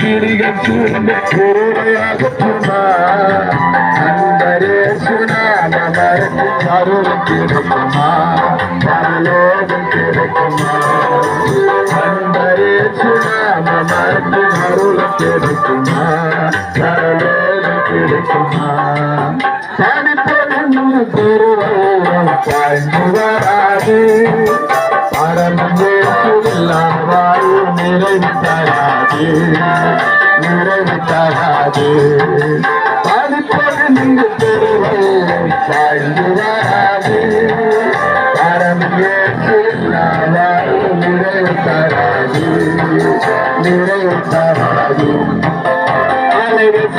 கிளிகள் சூழ்ந்து கூரையாகட்டுமா அன்பரே சுனாமரத்தின் அருள் கிடைக்குமா? பரலோகம் கிடைக்குமா? அன்பரே சுனாமரத்தின் அருள் கிடைக்குமா? பரலோகம் கிடைக்குமா? தனிப்பொருள் பெருவம் பாய்ந்து வராது. பரமேசுவெல்லாம் வாயு நிறைவு தராது நிறைவு தராது தனிப்பொருள் தெருவை பாய்ந்து வராது. பரம் வாயு நிறைவு தராது நிறைவு தராது அலைகள்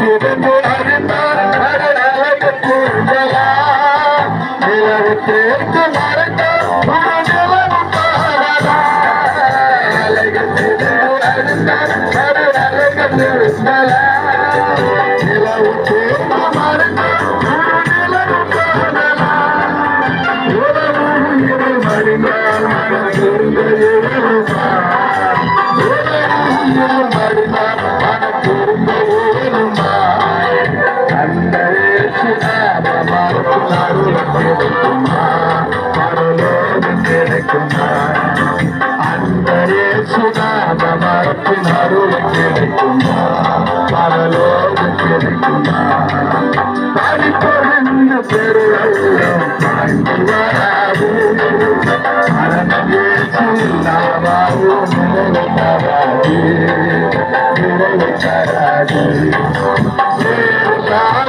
Yeah.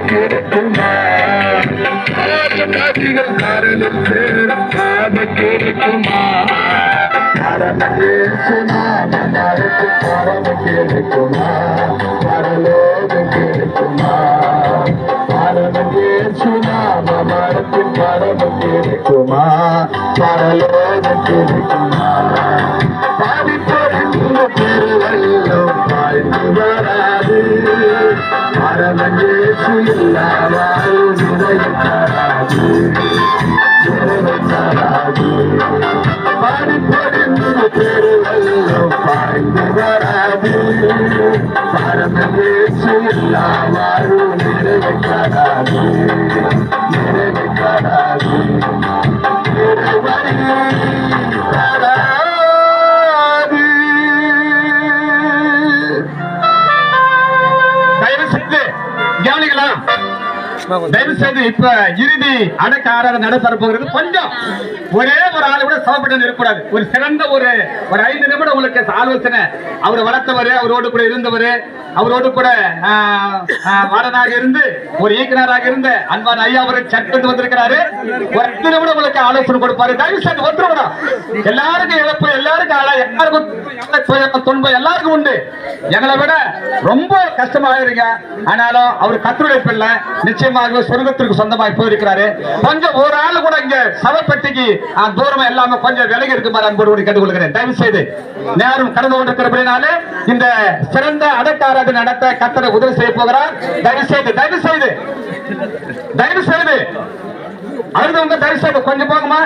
காது கிடைக்குமா காரியம் காட்டிலும் காரியம் சேர காது கிடைக்குமா பரம கிடைக்குமா பரலோகம் கிடைக்குமா பரமே சுனாமருக்கு பரம கிடைக்குமா பரலோகம் கிடைக்குமா பாதிப்பறிந்த பரமேசு இல்லாமல் நிறைவு தராது தயவு செய்து இப்ப இறுதி அடக்க ஆராதனை நடைபெற போகிறது கொஞ்சம் ஒரே ஒரு ஆள் கூட சமப்பட்டு இருக்கக்கூடாது ஒரு சிறந்த ஒரு ஒரு ஐந்து நிமிடம் உங்களுக்கு ஆலோசனை. அவர் வளர்த்தவர் அவரோடு கூட இருந்தவர் அவரோடு கூட ஆஹ், இருந்து ஒரு இயக்குனராக இருந்த அன்பான் ஐயா அவரை சட்டு வந்திருக்கிறாரு. ஒருத்தர் கூட உங்களுக்கு ஆலோசனை கொடுப்பாரு. தயவு செய்து ஒருத்தர் கூட எல்லாருக்கும் இழப்பு எல்லாருக்கும் ஆளா எல்லாருக்கும் துன்பம் எல்லாருக்கும் உண்டு. எங்களை விட ரொம்ப கஷ்டமாக இருங்க ஆனாலும் அவர் கத்தருடைய பிள்ளை. நிச்சயமாக சொர்க்கத்திற்கு சொந்தமாக போயிருக்கிறாரு. கொஞ்சம் ஒரு ஆள் கூட இங்க சவப்பட்டிக்கு தூரம் எல்லாமே கொஞ்சம் விலகி இருக்குமாறு அன்போடு கூட கேட்டுக்கொள்கிறேன். தயவு செய்து. நேரம் கடந்து கொண்டிருக்கிறபடினாலே இந்த சிறந்த அடக்காராது நடத்த கத்தரை உதவி செய்ய போகிறார். தயவு செய்து தயவு செய்து தயவு செய்து அழுதவங்க தயவு செய்து கொஞ்சம் போங்கம்மா.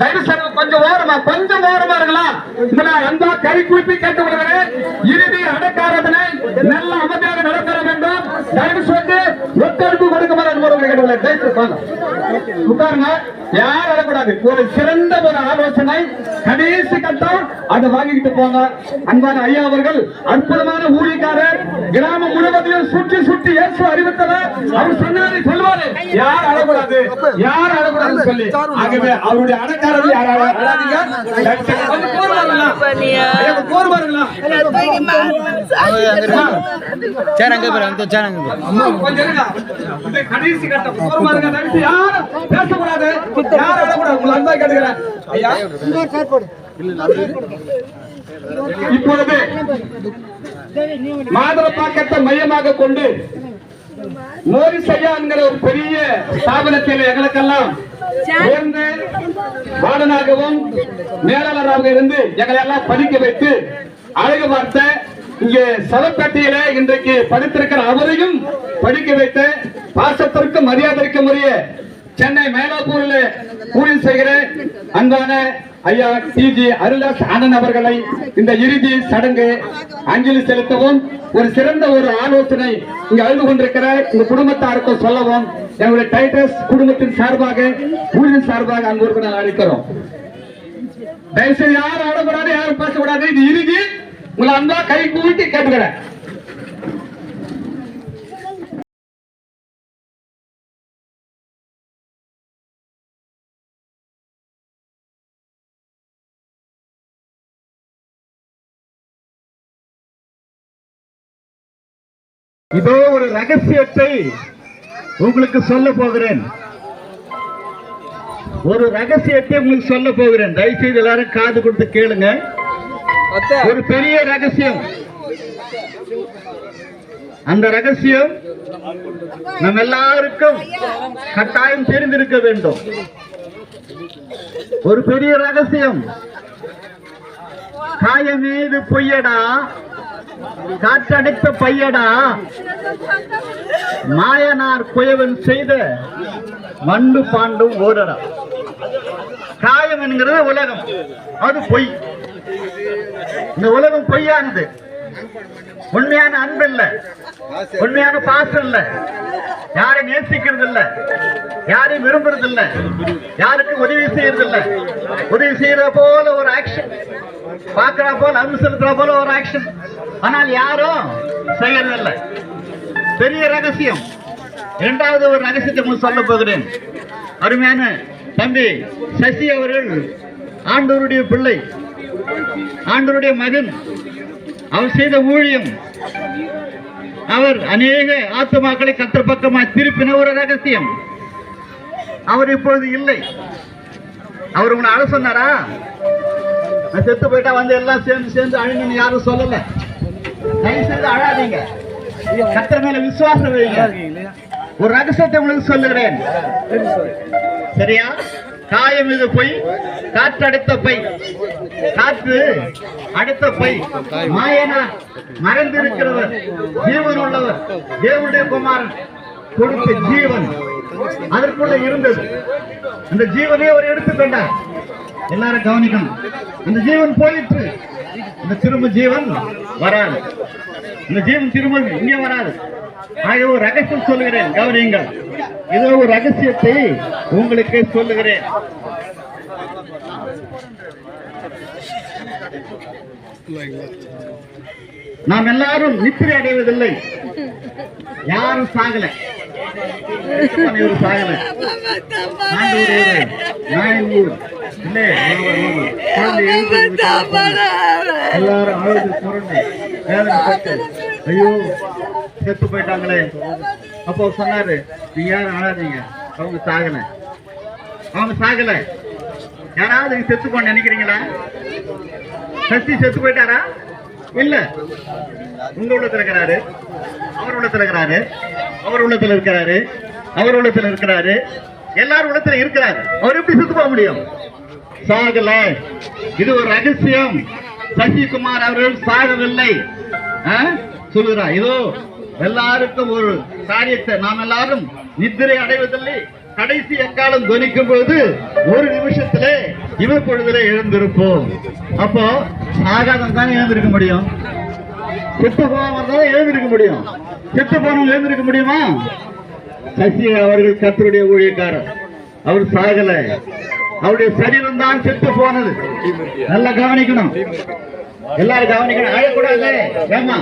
தயவு செய்து கொஞ்சம் ஓரமா கொஞ்சம் ஓரமா இருக்கலாம். இந்த அந்த கை குறிப்பி கேட்டு விடுகிறேன் இறுதி அடக்காரதனை நல்ல அமைதியாக நடத்த வேண்டும். தயவு செய்து ஒத்தடுப்பு கொடுக்குமாறு அன்போடு கேட்டுக்கொள்கிறேன் தயவு செய்து உட்காருங்க. யாரும் வரக்கூடாது ஒரு சிறந்த ஒரு ஆலோசனை. கடைசி கட்டம் அதை வாங்கிக்கிட்டு போங்க. அன்பான ஐயா அவர்கள் அற்புதமான ஊழியக்காரர் கிராமம் முழுவதையும் சுற்றி சுற்றி இயேசு அறிவித்தவர். அவர் சொன்னாரு சொல்லுவாரு யார் அழக்கூடாது? யார் அழக்கூடாதுன்னு சொல்லி. ஆகவே அவருடைய அடக்காரர்கள் யார்? அழ- அழாதீங்க கொஞ்சம் போர் வாருங்களா ஐயா, போர் வாருங்களா சேர் அங்கே போய் அந்த சேர் அங்கே போய் அம்மா, கொஞ்சம் இருங்க. இது கடைசி கட்டம். போர் வாருங்க தயவுசெய்து யாரும் பேசக்கூடாது. யாரும் அழக்கூடாது. உங்களை அன்பா கேட்டுக்கிறேன். ஐயா. இப்பொழுது மாதரப்பாக்கத்தை மையமாக கொண்டு மோரிசையா என்கிற ஒரு பெரிய ஸ்தாபனத்தில் எங்களுக்கெல்லாம் சேர்ந்து வார்டனாகவும் மேலாளராக இருந்து எங்களை எல்லாம் படிக்க வைத்து அழகு பார்த்த இங்கே சவப்பேட்டையில இன்றைக்கு படித்திருக்கிற அவரையும் படிக்க வைத்த பாசத்திற்கும் மரியாதைக்கும் உரிய சென்னை மயிலாப்பூரில் ஊழில் செய்கிற அன்பான ஐயா டிஜி அருளாஸ் ஆனந்த் அவர்களை இந்த இறுதி சடங்கு அஞ்சலி செலுத்தவும் ஒரு சிறந்த ஒரு ஆலோசனை இங்க அழுது கொண்டிருக்கிற இந்த குடும்பத்தாருக்கும் சொல்லவும் எங்களுடைய டைட்டஸ் குடும்பத்தின் சார்பாக ஊரின் சார்பாக அன்பு நாங்கள் அழைக்கிறோம். தயவுசெய்து யாரும் ஆடக்கூடாது யாரும் பேசக்கூடாது. இது இறுதி உங்களை அன்பா கை கூட்டி கேட்டுக்கிறேன். இதோ ஒரு ரகசியத்தை உங்களுக்கு சொல்ல போகிறேன். ஒரு ரகசியத்தை உங்களுக்கு சொல்ல போகிறேன். தயவுசெய்து எல்லாரும் காது கொடுத்து கேளுங்க. ஒரு பெரிய ரகசியம். அந்த ரகசியம் நம் எல்லாருக்கும் கட்டாயம் தெரிந்திருக்க வேண்டும். ஒரு பெரிய ரகசியம். காயமீது பொய்யடா? காற்றடைத்த பையடா. மாயனார் குயவன் செய்த மண்டு பாண்டும் ஓடடா. காயம் என்கிறது உலகம். அது பொய். இந்த உலகம் பொய்யானது. உண்மையான அன்பு இல்ல. உண்மையான பாசம் இல்ல. யாரையும் நேசிக்கிறது இல்ல. யாரையும் விரும்புறது இல்ல. யாருக்கும் உதவி செய்யறது இல்ல. உதவி செய்யற போல ஒரு ஆக்ஷன் பாக்குற போல அன்பு செலுத்துற போல ஒரு ஆக்ஷன் ஆனால் யாரும் செய்யறதில்லை. பெரிய ரகசியம். இரண்டாவது ஒரு ரகசியத்தை சொல்ல போகிறேன். அருமையான தம்பி சசி அவர்கள் ஆண்டோருடைய பிள்ளை ஆண்டோருடைய மகன் அவர் செய்த ஊழியம். அவர் அநேக ஆத்துமாக்களை கத்திர பக்கமாக திருப்பின ஒரு ரகசியம். அவர் இப்பொழுது இல்லை. அவர் உங்களை அழ சொன்னாரா? நான் செத்து போயிட்டா வந்து எல்லாம் சேர்ந்து சேர்ந்து அழுங்கன்னு யாரும் சொல்லலை. தயவு செய்து அழாதீங்க. கத்திர மேல விசுவாசம் வைங்க ஒரு ரகசியத்தை உங்களுக்கு சொல்லுகிறேன். சரியா? காயம் இது பொய் காற்று அடுத்த பை காற்று அடுத்த பை மாயனா மறைந்திருக்கிறவர் ஜீவன் உள்ளவர் தேவனுடைய குமாரன் கொடுத்த ஜீவன். அதற்குள்ள இருந்தது. அந்த ஜீவனே அவர் எடுத்துக்கொண்டார். எல்லாரும் கவனிக்கணும். அந்த ஜீவன் போயிற்று. இந்த திரும்ப ஜீவன் வராது. இந்த ஜீவன் திரும்ப இங்கே வராது. ஆக ஒரு ரகசியம் சொல்லுகிறேன் கவனியுங்கள். இதோ ஒரு ரகசியத்தை உங்களுக்கு சொல்லுகிறேன். நாம் எல்லாரும் நித்திரை அடைவதில்லை. யாரும் சாகல. சாகல எல்லாரும் அழுது புரண்டு வேதனைப்பட்டு ஐயோ செத்து போயிட்டாங்களே. அப்போ சொன்னாரு நீங்க யாரும் அழாதீங்க? அவங்க சாகல. அவங்க சாகல. யாராவது செத்து போன நினைக்கிறீங்களா? சசி செத்து போயிட்டாரா? இல்ல. உங்க உள்ளத்துல இருக்கிறாரு. அவர் உள்ளத்துல இருக்கிறாரு. அவர் உள்ளத்துல இருக்கிறாரு. அவர் உள்ளத்துல இருக்கிறாரு. எல்லாரும் உள்ளத்துல இருக்கிறாரு. அவர் எப்படி செத்து போக முடியும்? சாகல. இது ஒரு ரகசியம். சசிகுமார் அவர்கள் சாகவில்லை. ஆ? சொல்லுகிறா இதோ எல்லாருக்கும் ஒரு காரியத்தை நாம் எல்லாரும் நிதிரை அடைவதில்லை. கடைசி எக்காலம் துணிக்கும் பொழுது ஒரு நிமிஷத்திலே இவர் பொழுதுல எழுந்திருப்போம். அப்போ ஆகாதம் தானே எழுந்திருக்க முடியும்? செத்து போனவர் தான் எழுந்திருக்க முடியும். செத்து போனவங்க எழுந்திருக்க முடியுமா? சசி அவர்கள் கத்தருடைய ஊழியக்காரர். அவர் சாகலை. அவருடைய சரீரம் தான் செத்து போனது. நல்லா கவனிக்கணும். எல்லாரும் கவனிக்கணும். அழக்கூடாது ஏமா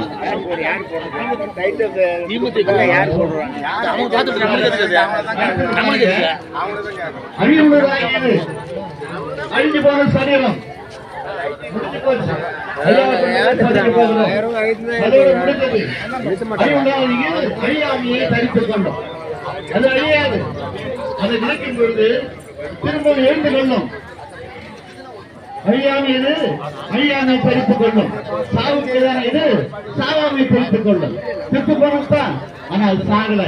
அழிஞ்சு போன சரீரம். அழியாமையை தரித்துக் கொண்டோம். அது அழியாது. அதை நினைக்கும் பொழுது திரும்ப எழுந்து கொள்ளும். ஐயா மீது அழியாமை பறித்துக் கொள்ளும். சாவு மீதான இது சாவாமை பறித்துக் கொள்ளும். செத்து போனதுதான் ஆனால் சாகல.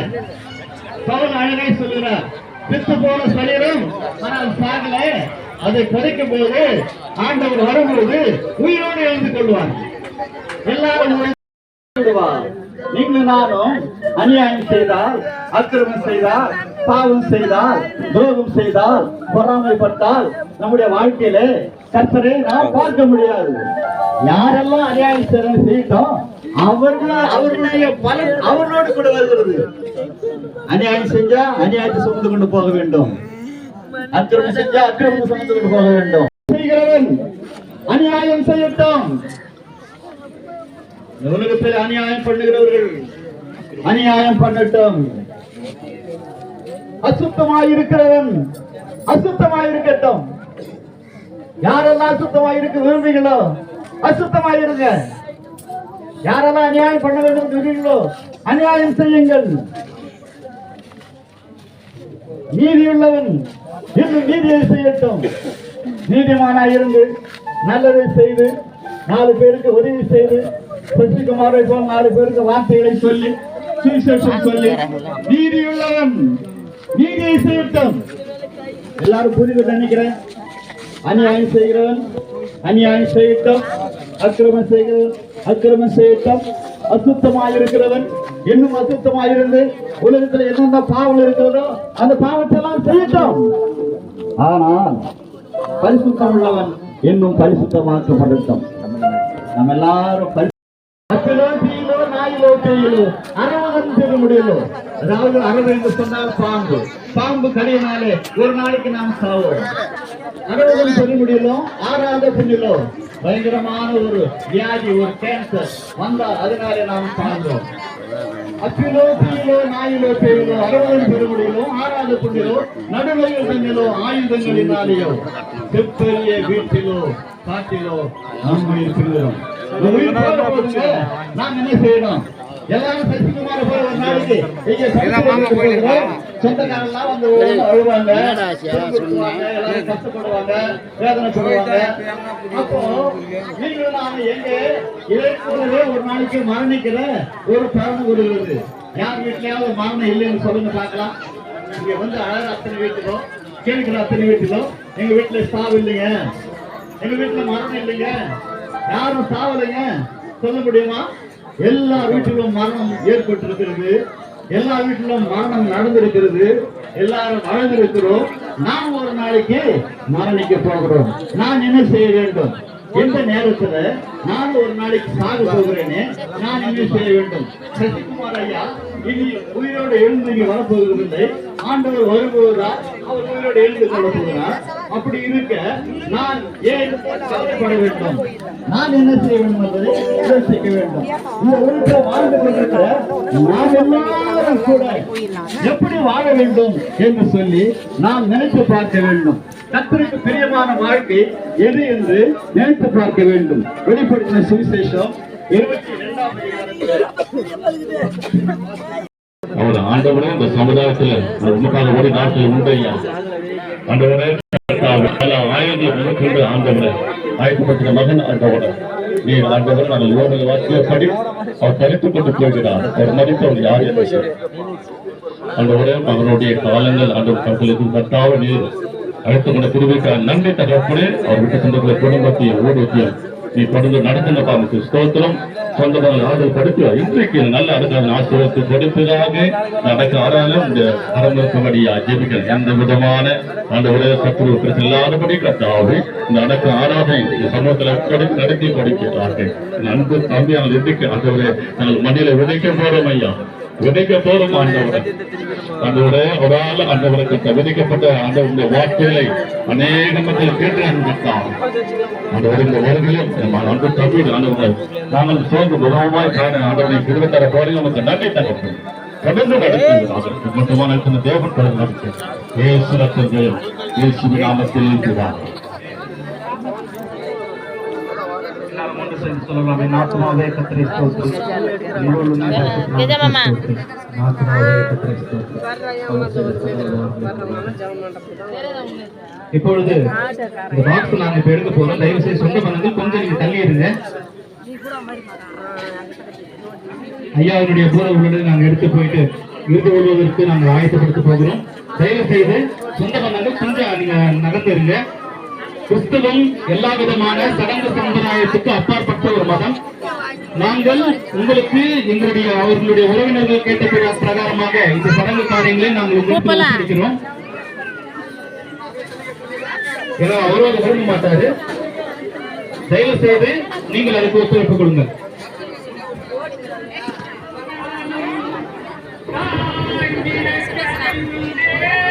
பவுல் அழகை சொல்லுகிறார் செத்து போன சரீரம் ஆனால் சாகல. அதை புதைக்கும் போது ஆண்டவர் வரும்போது உயிரோடு எழுந்து கொள்வார். எல்லாரும் விடுவார் நீங்களும் நானும் அநியாயம் செய்தால் அக்கிரமம் செய்தால் பாவம் செய்தால் துரோகம் செய்தால் பொறாமைப்பட்டால் நம்முடைய வாழ்க்கையில கர்த்தரை நாம் பார்க்க முடியாது. யாரெல்லாம் அநியாயம் செய்யட்டும் அவர்கள் அவர்களுடைய பலன் அவர்களோடு கூட வருகிறது. அநியாயம் செஞ்சா அநியாயத்தை சுமந்து கொண்டு போக வேண்டும். அக்கிரமம் செஞ்சா அக்கிரமம் சுமந்து கொண்டு போக வேண்டும். செய்கிறவன் அநியாயம் செய்யட்டும். உலகத்தில் அநியாயம் பண்ணுகிறவர்கள் அநியாயம் பண்ணட்டும். அசுத்தமாயிருக்கிறவன். இருக்கிறவன் இருக்கட்டும் யாரெல்லாம் அசுத்தமாயிருக்க விரும்புகிறீங்களோ அசுத்தமாய் இருங்க யாரெல்லாம் அநியாயம் பண்ண வேண்டும் என்று விரும்புகிறீங்களோ அநியாயம் செய்யுங்கள். நீதியுள்ளவன் இன்னும் நீதியை செய்யட்டும். நீதிமானா இருந்து நல்லதை செய்து நாலு பேருக்கு உதவி செய்து சசிகுமாரை போல் நாலு பேருக்கு வார்த்தைகளை சொல்லி சுவிசேஷம் சொல்லி நீதியுள்ளவன். நீதியை செய்யட்டும் எல்லாரும் புரிந்து நினைக்கிறேன். அநியாயம் செய்கிறவன் அநியாயம் செய்யட்டும். அக்கிரமம் செய்கிறவன் அக்கிரமம் செய்யட்டும். அசுத்தமாக இருக்கிறவன் இன்னும் அசுத்தமாக இருந்து உலகத்துல என்னென்ன பாவம் இருக்கிறதோ அந்த பாவத்தை எல்லாம் செய்யட்டும். ஆனால் பரிசுத்தம் உள்ளவன் இன்னும் பரிசுத்தமாக்கப்படட்டும். நம்ம எல்லாரும் பரி- நாயிலோ பேயிலோ அறவதன் செய்ய முடியலோ அதாவது அறவு என்று சொன்னால் பாம்பு. பாம்பு கடியினாலே ஒரு நாளைக்கு நாம் சாவோம். அறுபதும் சொல்ல முடியலோ ஆறாவது புண்ணிலோ பயங்கரமான ஒரு வியாதி ஒரு கேன்சர் வந்தா அதனாலே நாம் சார்ந்தோம் அப்பிலோ தீயிலோ நாயிலோ பேயிலோ அறுபதும் பெற முடியலோ ஆறாவது புண்ணிலோ நடுவையில் தண்ணிலோ ஆயுதங்களினாலேயோ செப்பெரிய வீட்டிலோ காட்டிலோ நாம் இருக்கிறோம் உயிர் நாம் என்ன செய்யணும்? எல்லாரும் சசிகுமார போல ஒரு நாளைக்கு இங்க. சொந்தக்காரெல்லாம் வந்து அழுவாங்க எல்லாரும் கஷ்டப்படுவாங்க வேதனைப்படுவாங்க அப்போ நீங்களும் நாம எங்க இளைஞர்களே ஒரு நாளைக்கு மரணிக்கிற ஒரு தருணம் வருகிறது யார் வீட்லயாவது மரணம் இல்லைன்னு சொல்லுங்க பார்க்கலாம். இங்க வந்து அழகு அத்தனை வீட்டுக்கோ கேட்கிற அத்தனை வீட்டுக்கோ எங்க வீட்டுல சாவு இல்லைங்க. எங்க வீட்டுல மரணம் இல்லைங்க. யாரும் சாவலைங்க. சொல்ல முடியுமா? எல்லா வீட்டிலும் மரணம் ஏற்பட்டிருக்கிறது. எல்லா வீட்டிலும் மரணம் நடந்திருக்கிறது. எல்லாரும் வளர்ந்திருக்கிறோம் நாம் ஒரு நாளைக்கு மரணிக்க போகிறோம். நான் என்ன செய்ய வேண்டும்? எந்த நேரத்துல நான் ஒரு நாளைக்கு சாக போகிறேனே நான் என்ன செய்ய வேண்டும்? சசிகுமார் ஐயா இனி உயிரோடு எழுந்து இங்கு வரப்போவதில்லை. ஆண்டவர் வரும்போதுதான் அவர் உயிரோடு எழுந்து கொள்ள போகிறார் அப்படி இருக்க நான் ஏன் கவலைப்பட வேண்டும்? நான் என்ன செய்ய வேண்டும் என்பதை யோசிக்க வேண்டும். இந்த உலகத்தில் வாழ்ந்து கொண்டிருக்கிற நாம் எல்லாரும் கூட எப்படி வாழ வேண்டும் என்று சொல்லி நாம் நினைத்து பார்க்க வேண்டும். கத்தருக்கு பிரியமான வாழ்க்கை எது என்று நினைத்து பார்க்க வேண்டும். வெளிப்படுத்தின சுவிசேஷம் இருபத்தி இரண்டாம் அவர் ஆண்டவரே இந்த சமுதாயத்துல உண்மைக்காக ஒரு நாட்டில் உண்டையா ஆண்டவரே பல ஆயுதங்களை முன்கொண்டு ஆண்டவரே. மகன் ஆண்டவரே. நீ ஆண்டவர் நாங்கள் யோகங்கள் வாசியப்படி அவர் தரித்துக் கொண்டு போகிறார். அவர் மதித்தவர் யார் என்று ஆண்டவரே மகனுடைய காலங்கள் ஆண்டவர் தங்களுக்கு கட்டாவ நீர் அழைத்து கொண்ட திருவிக்க நன்மை தகப்பனே. அவர் விட்டு சென்ற குடும்பத்தையும் ஊழியத்தையும் நீ தொடர்ந்து நடத்தின பாமுக்கு ஸ்தோத்திரம். சொந்தமாக ஆதரவு படுத்துவா இன்றைக்கு நல்ல அடுத்த ஆசிரியத்தை கொடுப்பதாக நடக்க ஆறாலும் இந்த அரங்கப்படியா ஜெபிக்கிறேன் எந்த விதமான அந்த உலக சத்துரு இல்லாதபடி கட்டாவது இந்த அடக்க ஆராதனை இந்த சமூகத்தில் கொடு- நடத்தி கொடுக்கிறார்கள் அன்பு தம்பியான இன்றைக்கு ஆண்டவரே நாங்கள் மண்ணில விதைக்க போறோம் ஐயா. விதைக்க போறோம் ஆண்டவரை. ஆண்டவரே ஒரு ஆள் ஆண்டவருக்கு விதைக்கப்பட்ட ஆண்டவருடைய வார்த்தைகளை அநேக மக்கள் கேட்டு அனுப்பித்தான் ஆண்டவர் இந்த வருகையும் அன்பு தம்பி ஆண்டவரை நாங்கள் சேர்ந்து முகமாய் காண ஆண்டவரை திரும்ப தர போறீங்க நமக்கு நன்றி தகவல் தொடர்ந்து நடத்துங்கள் மட்டுமான இந்த தேவன் ஏசு நடத்து ஏசுரத்தின் ஜெயம் இயேசுவின் கத்திரை கத்திரை இப்பொழுது இந்த பாக்ஸ் நாங்க இப்ப எடுக்க போறோம் தயவு செய்து சொந்த பந்தங்கள் கொஞ்சம் நீங்க தள்ளி இருங்க ஐயாவுடைய பூர உள்ளதை நாங்க எடுத்து போயிட்டு இறுதி கொள்வதற்கு நாங்கள் ஆயத்தப்படுத்த போகிறோம். தயவு செய்து சொந்த பந்தங்கள் கொஞ்சம் நீங்க நகர்ந்துருங்க கிறிஸ்துவம் எல்லா விதமான சடங்கு சம்பிரதாயத்துக்கு அப்பாற்பட்ட ஒரு மதம். நாங்கள் உங்களுக்கு எங்களுடைய அவர்களுடைய உறவினர்கள் கேட்ட பிர- பிரகாரமாக இந்த சடங்கு காரியங்களை நாங்கள் உங்களுக்கு ஏன்னா அவரும் அதை விரும்ப மாட்டாரு. தயவு செய்து நீங்கள் அதுக்கு ஒத்துழைப்பு கொடுங்க அலை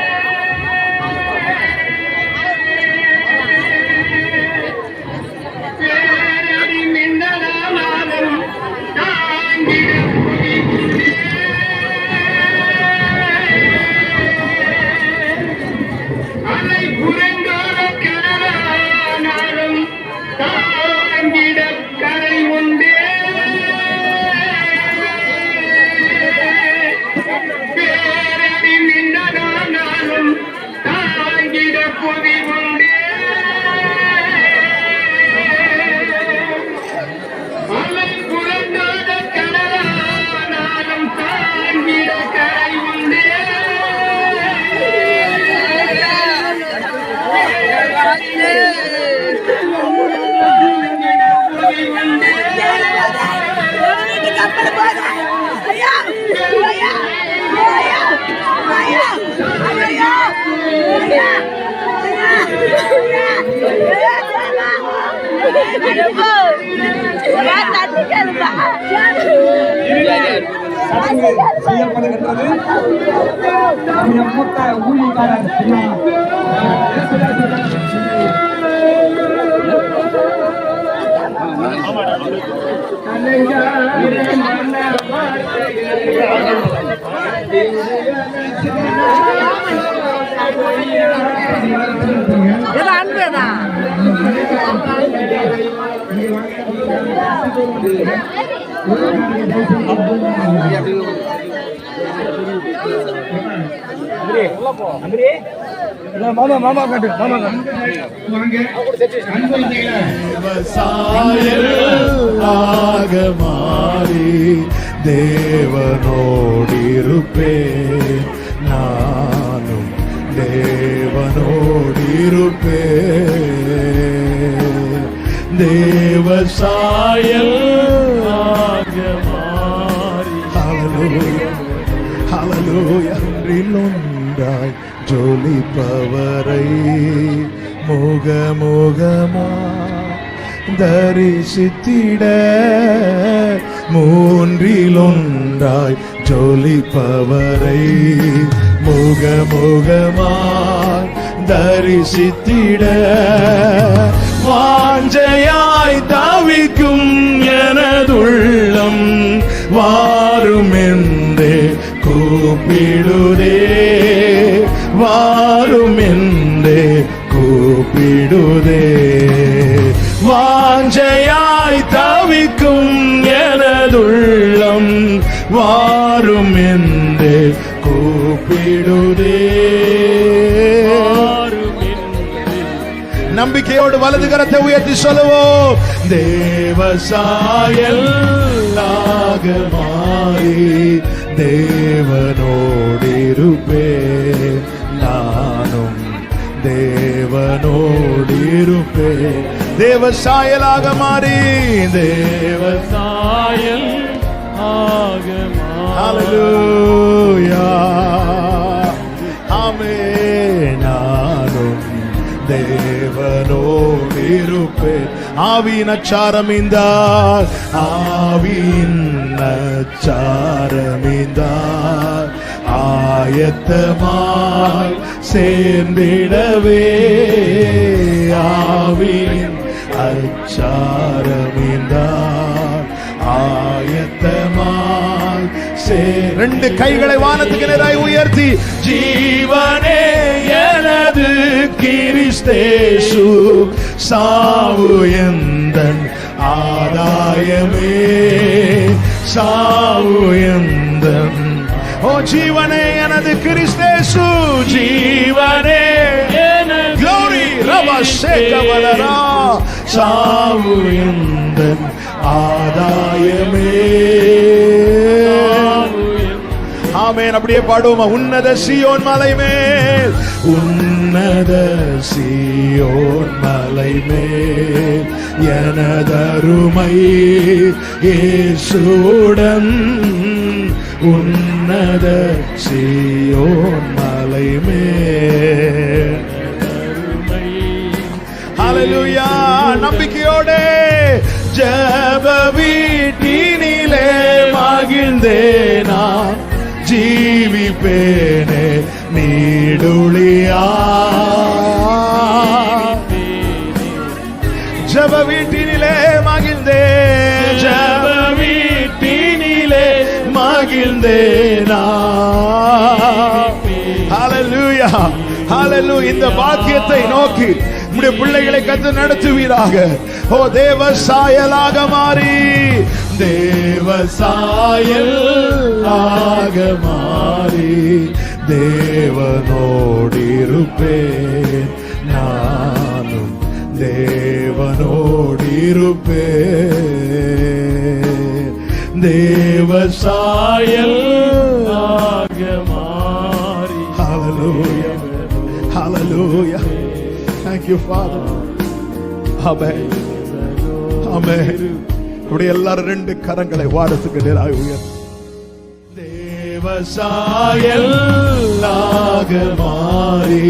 செய்யப்படுகின்றது. நம்முடைய மூத்த ஊழியக்காரர் அன்பேதா மாமா மாமா காட்டு மாமா காட்டு மாறி தேவனோடிருப்பே நானும் தேவனோடிருப்பே தேவசாயலாக மாறி ஹalleluya அன்றில் ஒன்றாய் ஜொலிப்பவரை முகமுகமா தரிசித்திட. மூன்றில் ஒன்றாய் ஜொலிப்பவரை முகமுகமாய் தரிசித்திட. வாஞ்சையாய் தவிக்கும் எனதுள்ளம் வாரும் கூப்பிடுதே வாரும் கூப்பிடுதே. வாஞ்சையாய் தவிக்கும் நம்பிக்கையோடு வலது கரத்தை உயர்த்தி சொல்லுவோம். தேவசாயல்லாக மாறி தேவனோடிருப்பே நானும் தேவனோடிருப்பே தேவசாயலாக மாறி தேவசாயல் ஆக ஹalleluya ஆமே தேவனோடிருப்பேன் ஆவியின் அச்சாரமிந்தார் ஆவியின் அச்சாரமிந்தார் ஆயத்தமாய் சேர்ந்திடவே. ஆவியின் அச்சாரமிந்தார் ஆயத்தமாய் சே ரெண்டு கைகளை வானத்துக்கு நேராய் உயர்த்தி. ஜீவனே அது கிறிஸ்தேசு. சாவு எந்த ஆதாயமே. சாவு எந்த ஓ ஜீவனே எனது கிறிஸ்தேசு ஜீவனே. Glory, Rabba Sheka சாவு எந்த ஆதாயமே. ஆமென். அப்படியே பாடுவோமா. உன்னத சியோன் மலை மேல் உன்னத சியோன் மலை மேல் எனதருமை இயேசுடன் உன்னத சியோன் மலை மேல் ஹalleluya. நம்பிக்கையோடு. ஜெப வீட்டினிலே மகிழ்ந்தேனா. ஜீவிப்பேனே நீடுளியா ஜெப வீட்டினிலே மகிழ்ந்தே ஜெப வீட்டினிலே மகிழ்ந்தேனா ஹalleluya ஹalleluya இந்த பாக்கியத்தை நோக்கி நம்முடைய பிள்ளைகளை கத்து நடத்துவீராக. ஓ தேவ சாயலாக மாறி. தேவ சாயலாக மாறி. தேவனோடிருப்பேன். நானும் தேவனோடிருப்பேன். தேவ சாயல் மாறி. Hallelujah. Hallelujah. Thank you, Father. Amen. Amen. இப்படி எல்லாரும் ரெண்டு கரங்களை வாரத்துக்கு நேராக உயர் தேவசாயல்லாக மாறி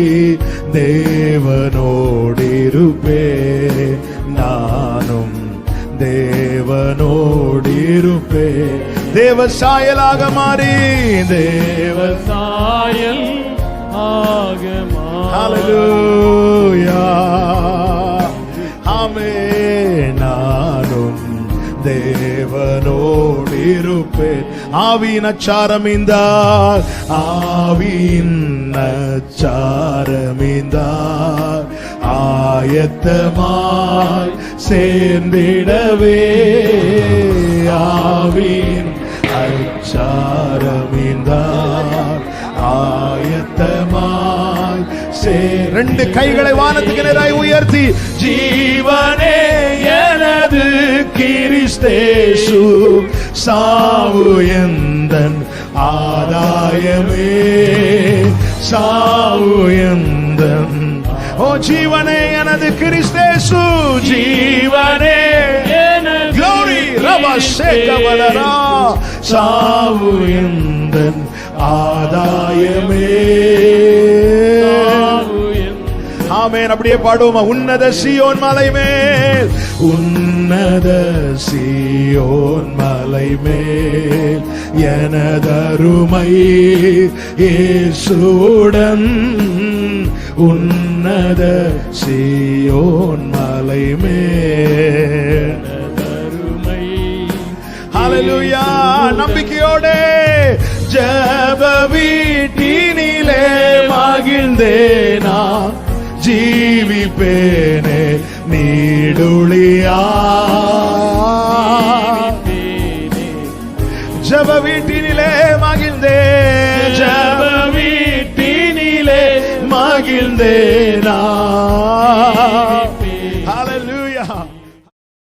தேவனோடிருப்பே நானும் தேவனோடிருப்பே தேவசாயலாக மாறி தேவசாயல் ஆக Hallelujah. ஆமே நானும் தேவனோடிருப்பேன் ஆவியின் அச்சாரமிந்தார் ஆவியின் அச்சாரமிந்தார் ஆயத்தமாய் சேர்ந்திடவே ரெண்டு கைகளை வானத்துக்கு நேராய் உயர்த்தி ஜீவனே எனது கிறிஸ்தேசு சாவு எந்தன் ஆதாயமே சாவு எந்தன். ஓ ஜீவனே எனது கிறிஸ்தேசு ஜீவனே Glory, ரபா சேகவலரா சாவு எந்தன் ஆதாயமே. ஆமேன். அப்படியே பாடுவோமா. உன்னத சியோன் மலை மேல். உன்னத சியோன் மலை மேல். எனதருமை இயேசுடன் உன்னத சியோன் மலை மேல். ஹalleluya. நம்பிக்கையோடு. ஜெப வீட்டினிலே மகிழ்ந்தேனா? ஜீவிப்பேனே நீடுளியா ஜெப வீட்டினிலே மகிழ்ந்தே ஜெப வீட்டினிலே மகிழ்ந்தேனா